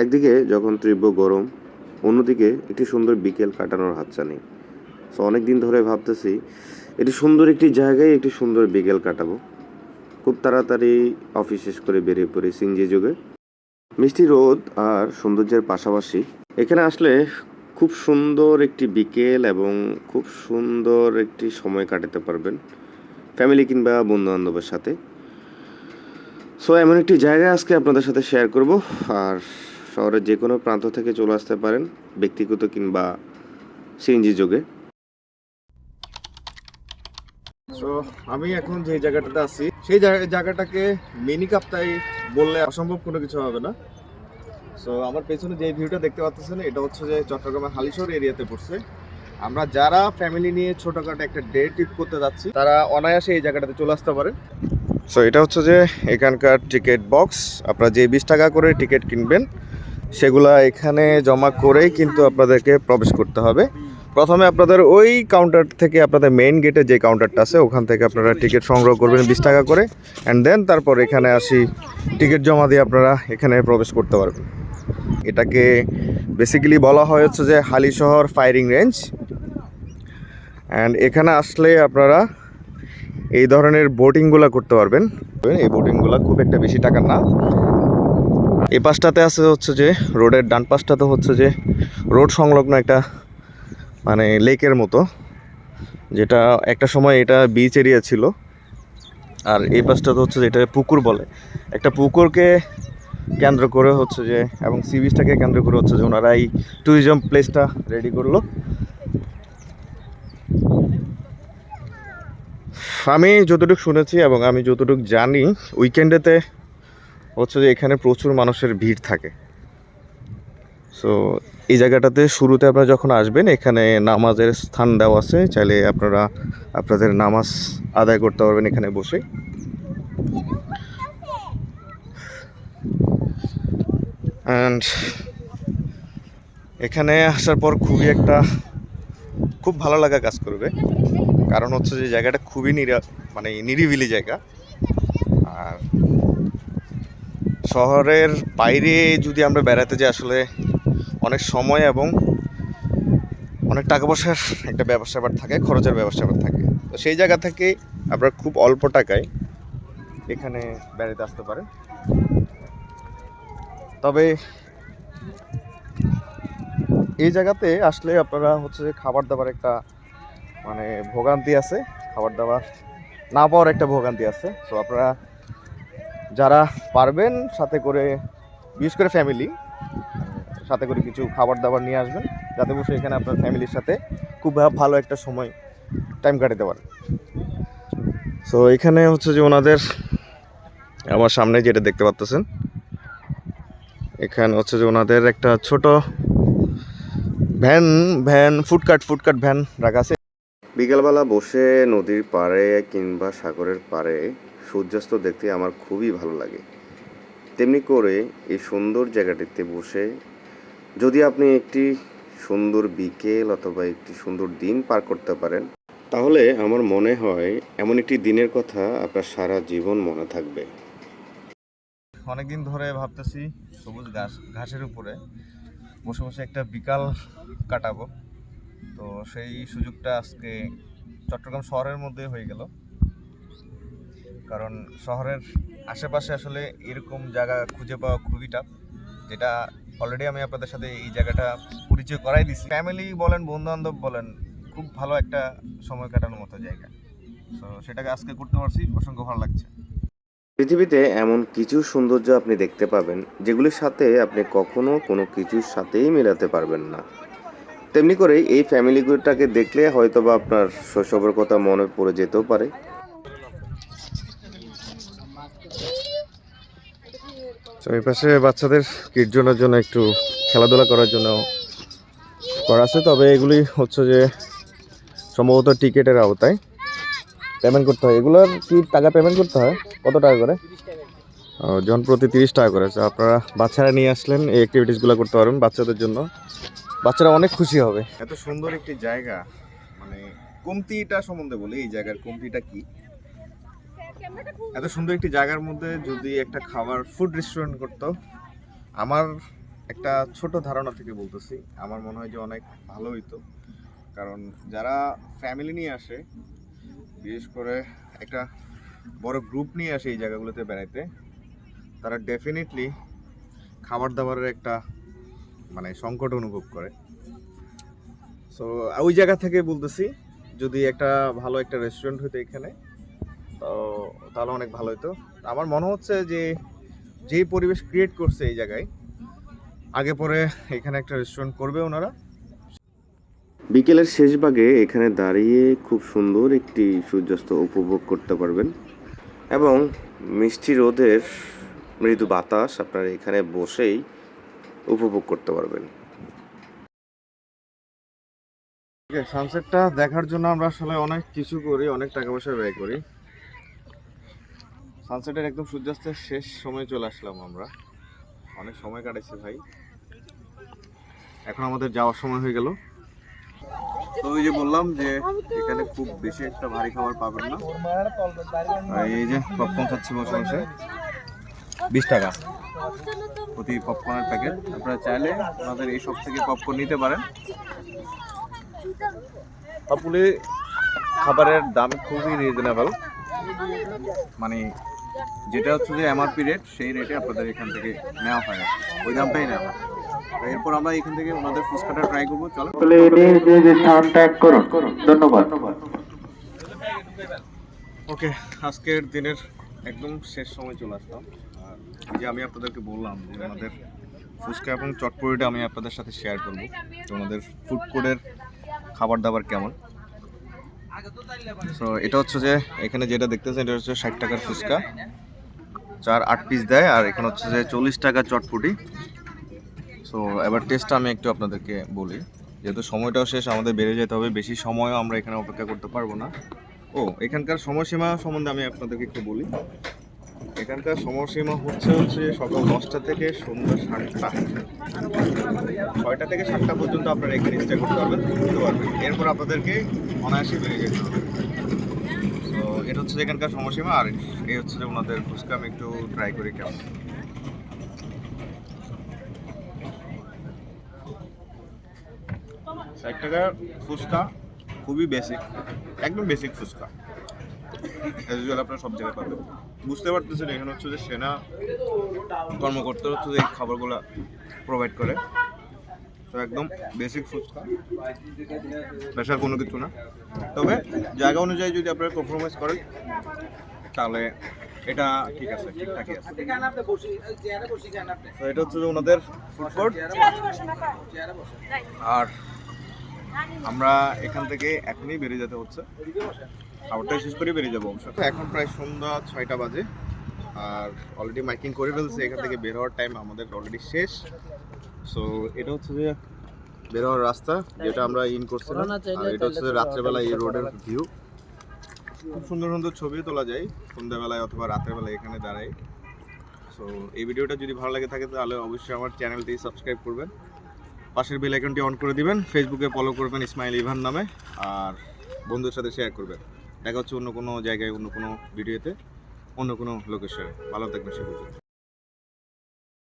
একদিকে যখন তীব্র গরম, অন্যদিকে একটি সুন্দর বিকেল কাটানোর হাতছানি। সো অনেক দিন ধরে ভাবতেছি, এটি সুন্দর একটি জায়গায় একটি সুন্দর বিকেল কাটাবো। খুব তাড়াতাড়ি অফিস শেষ করে বেরিয়ে পড়ি সিনজি যুগে। মিষ্টি রোদ আর সৌন্দর্যের পাশাপাশি এখানে আসলে খুব সুন্দর একটি বিকেল এবং খুব সুন্দর একটি সময় কাটাতে পারবেন ফ্যামিলি কিংবা বন্ধু বান্ধবের সাথে। সো এমন একটি জায়গা আজকে আপনাদের সাথে শেয়ার করব। আর শহরের যে কোনো প্রান্ত থেকে চলে আসতে পারেন, ব্যক্তিগত কিংবা সিএনজি যোগে। সো আমি এখন যে জায়গাটাতে আছি, সেই জায়গা- জায়গাটাকে মিনি কাপ্তাই বললে অসম্ভব কোনো কিছু হবে না। সো আমার পেছনে যে ভিউটা দেখতে পাচ্ছেন এটা হচ্ছে যে চট্টগ্রামের হালিশহর এরিয়াতে পড়ছে। আমরা যারা ফ্যামিলি নিয়ে ছোটখাটো একটা ডে ট্রিপ করতে যাচ্ছি, তারা অনায়াসে এই জায়গাটাতে চলে আসতে পারে। সো এটা হচ্ছে যে এখানকার টিকিট বক্স আপনারা যে বিশ টাকা করে টিকিট কিনবেন সেগুলা এখানে জমা করেই কিন্তু আপনাদেরকে প্রবেশ করতে হবে। প্রথমে আপনাদের ওই কাউন্টার থেকে আপনাদের মেইন গেটে যে কাউন্টারটা আছে, ওখান থেকে আপনারা টিকিট সংগ্রহ করবেন বিশ টাকা করে। অ্যান্ড দেন তারপর এখানে আসি টিকিট জমা দিয়ে আপনারা এখানে প্রবেশ করতে পারবেন। এটাকে বেসিক্যালি বলা হয় হচ্ছে যে হালিশহর ফায়ারিং রেঞ্জ অ্যান্ড এখানে আসলে আপনারা এই ধরনের বোটিংগুলো করতে পারবেন। এই বোটিংগুলো খুব একটা বেশি টাকা না। এই পাশটাতে আছে হচ্ছে যে রোডের ডান পাশটাতে হচ্ছে যে রোড সংলগ্ন একটা মানে লেকের মতো, যেটা একটা সময় এটা বিচ এরিয়া ছিল। আর এই পাশটাতে হচ্ছে যে এটা পুকুর বলে। একটা পুকুরকে কেন্দ্র করে হচ্ছে যে এবং সি বিচটাকে কেন্দ্র করে হচ্ছে যে ওনারা এই ট্যুরিজম প্লেসটা রেডি করল। আমি যতটুকু শুনেছি এবং আমি যতটুকু জানি উইকেন্ডেতে হচ্ছে যে এখানে প্রচুর মানুষের ভিড় থাকে। সো এই জায়গাটাতে শুরুতে আপনারা যখন আসবেন, এখানে নামাজের স্থান দেওয়া আছে। চাইলে আপনারা আপনাদের নামাজ আদায় করতে পারবেন এখানে বসে। অ্যান্ড এখানে আসার পর খুবই একটা খুব ভালো লাগা কাজ করবে। কারণ হচ্ছে যে জায়গাটা খুবই নিরা মানে নিরিবিলি জায়গা আর শহরের বাইরে যদি আমরা বেড়াতে যাই, আসলে অনেক সময় এবং অনেক টাকা পয়সার একটা ব্যবসা থাকে, খরচের ব্যবসা থাকে। তো সেই জায়গা থেকে আপনারা খুব অল্প টাকায় এখানে বেড়াতে আসতে পারেন। তবে এই জায়গাতে আসলে আপনারা হচ্ছে যে খাবার দাবার একটা মানে ভোগান্তি আছে, খাবার দাবার না পাওয়ার একটা ভোগান্তি আছে। তো আপনারা যারা পারবেন সাথে করে, বিশেষ করে ফ্যামিলি সাথে করে কিছু খাবার দাবার নিয়ে আসবেন, যাতে বসে এখানে আপনার ফ্যামিলির সাথে খুব ভালো একটা সময় টাইম কাটাতে পারেন। সো এখানে হচ্ছে যে ওনাদের আমার সামনে যেটা দেখতে পাচ্তেছেন এখানে হচ্ছে যে ওনাদের একটা ছোট van van food cart food cart van রাখা আছে। বিকেলবেলা বসে নদীর পাড়ে কিংবা সাগরের পাড়ে সূর্যাস্ত দেখতে আমার খুবই ভালো লাগে। তেমনি করে এই সুন্দর জায়গাটিতে বসে যদি আপনি একটি সুন্দর বিকেল অথবা একটি সুন্দর দিন পার করতে পারেন, তাহলে আমার মনে হয় এমন একটি দিনের কথা আপনার সারা জীবন মনে থাকবে। অনেকদিন ধরে ভাবতেছি সবুজ ঘাস ঘাসের উপরে বসে বসে একটা বিকাল কাটাবো। তো সেই সুযোগটা আজকে চট্টগ্রাম শহরের মধ্যে হয়ে গেল। কারণ শহরের আশেপাশে আসলে এরকম জায়গা খুঁজে পাওয়া খুবই টাফ যেটা অলরেডি আমি আপনাদের সাথে এই জায়গাটা পরিচয় করাই দিছি। ফ্যামিলি বলেন বন্ধু বান্ধব বলেন, খুব ভালো একটা সময় কাটানোর মতো জায়গা। তো সেটাকে আজকে করতে পারছি, অসংখ্য ভালো লাগছে। পৃথিবীতে এমন কিছু সৌন্দর্য আপনি দেখতে পাবেন, যেগুলির সাথে আপনি কখনো কোনো কিছুর সাথেই মেলাতে পারবেন না। তেমনি করে এই ফ্যামিলিগুলোটাকে দেখলে হয়তো বা আপনার শৈশবের কথা মনে পড়ে যেতেও পারে। তো এই পাশে বাচ্চাদের কিটজনের জন্য একটু খেলাধুলা করার জন্য করা আছে। তবে এগুলি হচ্ছে যে সম্ভবত টিকিটের আওতায় পেমেন্ট করতে হয়। এগুলোর কি টাকা পেমেন্ট করতে হয়? কত টাকা করে? জন প্রতি তিরিশ টাকা করে। আপনারা বাচ্চারা নিয়ে আসলেন, এই অ্যাক্টিভিটিসগুলো করতে পারবেন বাচ্চাদের জন্য। বাচ্চারা অনেক খুশি হবে। এত সুন্দর একটি জায়গা। মানে কমতিটা সম্বন্ধে বলি, এই জায়গার কমতিটা কি? এত সুন্দর একটি জায়গার মধ্যে যদি একটা খাবার ফুড রেস্টুরেন্ট করতো, আমার একটা ছোট ধারণা থেকে বলতেছি। আমার মনে হয় যে অনেক ভালো হইতো। কারণ যারা ফ্যামিলি নিয়ে আসে, বিশেষ করে একটা বড় গ্রুপ নিয়ে আসে এই জায়গাগুলোতে বেড়াইতে, তারা ডেফিনেটলি খাবার দাবারের একটা মানে সংকট অনুভব করে। সো ওই জায়গা থেকে বলতেছি, যদি একটা ভালো একটা রেস্টুরেন্ট হইতো এখানে তো তাহলে অনেক ভালো হতো আমার মনে হচ্ছে যে যে পরিবেশ ক্রিয়েট করছে এই জায়গায় আগে পরে এখানে একটা রেস্টুরেন্ট করবে ওনারা। বিকেলের শেষ ভাগে এখানে দাঁড়িয়ে খুব সুন্দর একটি সূর্যাস্ত উপভোগ করতে পারবেন এবং মিষ্টি রোদের মৃদু বাতাস আপনারা এখানে বসেই উপভোগ করতে পারবেন। সানসেটটা দেখার জন্য আমরা আসলে অনেক কিছু করি অনেক টাকা পয়সা ব্যয় করি। সানসেটের একদম সূর্যাস্তের শেষ সময় চলে আসলাম আমরা। অনেক সময় কাটাইছি ভাই। এখন আমাদের যাওয়ার সময় হয়ে গেল। তো ওই যে বললাম যে এখানে খুব বেশি একটা ভারী খাবার পাবেন না। এই যে পপকর্ন খাচ্ছি বসে বসে। বিশ টাকা। প্রতি পপকর্নের প্যাকেট আপনারা চাইলে আমাদের এই সব থেকে পপকর্ন নিতে পারেন। আসলে খাবারের দাম খুবই রিজনেবল মানে যেটা হচ্ছে যে এমআরপি রেট সেই রেটে আপনাদের এখান থেকে নেওয়া হয়। ওই দামটাই নেওয়া হয়। এরপর আমরা এখান থেকে ওনাদের ফুচকাটা ট্রাই করব চলো। সকলে নিজ নিজ স্থান করুন। ধন্যবাদ। ওকে আজকের দিনের একদম শেষ সময় চলে আসলাম। আর যে আমি আপনাদেরকে বললাম যে আমাদের ফুচকা এবং চটপটিটা আমি আপনাদের সাথে শেয়ার করব তো আমাদের ফুড কোর্টের খাবার দাবার কেমন। তো এটা হচ্ছে যে এখানে যেটা দেখতেছেন, এটা হচ্ছে ষাট টাকার ফুচকা। চার আট পিস দেয়, আর এখানে হচ্ছে যে চল্লিশ টাকা চটপটি। সো এবার টেস্টটা আমি একটু আপনাদেরকে বলি। যেহেতু সময়টাও শেষ, আমাদের বেড়ে যেতে হবে। বেশি সময়ও আমরা এখানে অপেক্ষা করতে পারব না। ও, এখানকার সময়সীমা সম্বন্ধে আমি আপনাদেরকে একটু বলি। এখানকার সময়সীমা হচ্ছে হচ্ছে সকাল দশটা থেকে সন্ধ্যা সাতটা। ছয়টা থেকে সাতটা পর্যন্ত আপনারা এখানে স্টে করতে পারবেন, ঘুরতে পারবেন। এরপর আপনাদেরকে অনায়াসে বেরিয়ে যেতে হবে। তো এটা হচ্ছে এখানকার সময়সীমা, আর এই হচ্ছে যে ওনাদের ফুচকা, আমি একটু ট্রাই করি কেমন। ষাট টাকার ফুচকা, খুবই বেসিক একদম বেসিক ফুচকা। অ্যাজ ইউজুয়াল আপনারা সব জায়গায় পাবেন। বুঝতে পারতেছেন, এখানে হচ্ছে যে সেনা কর্মকর্তা হচ্ছে যে এই খাবারগুলো প্রোভাইড করে। তো একদম বেসিক ফুচকা স্পেশাল কোনো কিছু না। তবে জায়গা অনুযায়ী যদি আপনারা কম্প্রোমাইজ করেন, তাহলে এটা ঠিক আছে ঠিকঠাকই আছে। এটা হচ্ছে যে ওনাদের ফুড আর আমরা এখান থেকে এখনই বেরিয়ে যেতে হচ্ছে। খাবারটা শেষ করে বেরিয়ে যাব অবশ্য এখন প্রায় সন্ধ্যা ছয়টা বাজে আর অলরেডি মাইকিং করে ফেলছে এখান থেকে বের হওয়ার টাইম আমাদের অলরেডি শেষ। সো এটা হচ্ছে যে বের হওয়ার রাস্তা যেটা আমরা ইন করছিলাম আর এটা হচ্ছে যে রাত্রেবেলা এই রোডের ভিউ খুব সুন্দর সুন্দর ছবিও তোলা যায় সন্ধ্যাবেলায় অথবা রাতের বেলায় এখানে দাঁড়াই সো এই ভিডিওটা যদি ভালো লাগে থাকে তাহলে অবশ্যই আমার চ্যানেলটি সাবস্ক্রাইব করবেন। পাশের বেল আইকনটি অন করে দিবেন ফেসবুকে ফলো করবেন ইসমাইল ইভান নামে আর বন্ধুর সাথে শেয়ার করবেন। দেখা হচ্ছে অন্য কোনো জায়গায়, অন্য কোনো ভিডিওতে অন্য কোনো লোকেশনে ভালো থাকবেন, সে পর্যন্ত।